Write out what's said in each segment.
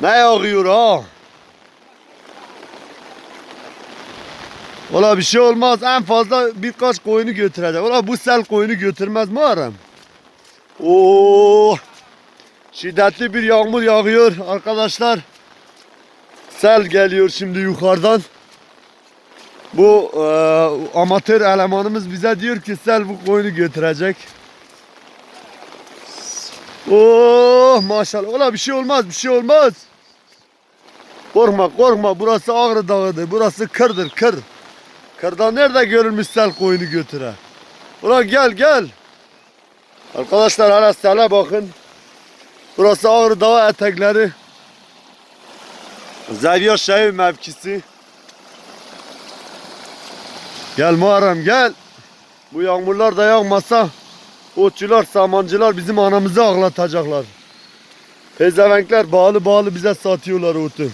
Ne yağıyor ha? Ola bir şey olmaz. En fazla birkaç koyunu götürecek. Ola bu sel koyunu götürmez Muharrem. Oo! Şiddetli bir yağmur yağıyor arkadaşlar. Sel geliyor şimdi yukarıdan. Bu e, amatör elemanımız bize diyor ki sel bu koyunu götürecek. Oh maşallah. Ola bir şey olmaz bir şey olmaz. Korkma korkma burası Ağrı Dağı'dır. Burası kırdır kır. Kırda nerede görülmüş sel koyunu götüre. Ulan gel gel. Arkadaşlar hala sele bakın. Burası Ağrı Dağı etekleri. Zeviya şehir mevkisi. Gel Muharrem gel. Bu yağmurlar da yağmasa otçular, samancılar bizim anamızı ağlatacaklar. Pezevenkler bağlı bağlı bize satıyorlar otu.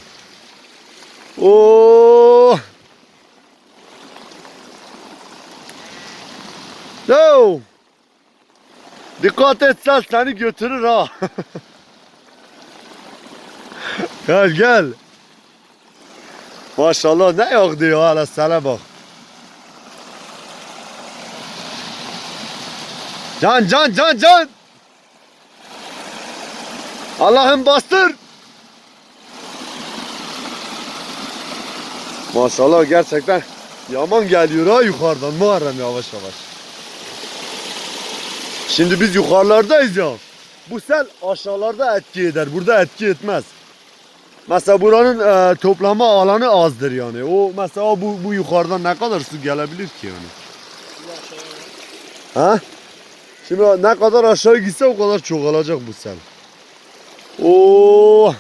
Oo! Yo! Dikkat et sen seni götürür ha. gel gel. Maşallah ne yağdı ya hala sana bak. Can can can can. Allah'ım bastır. Maşallah gerçekten yaman geliyor ha yukarıdan Muharrem yavaş yavaş. Şimdi biz yukarılardayız ya. Bu sel aşağılarda etki eder. Burada etki etmez. Mesela buranın e, toplama alanı azdır yani. O mesela bu, bu yukarıdan ne kadar su gelebilir ki yani? Ha? Şimdi ne kadar aşağı gitse o kadar çoğalacak bu sel. Oo!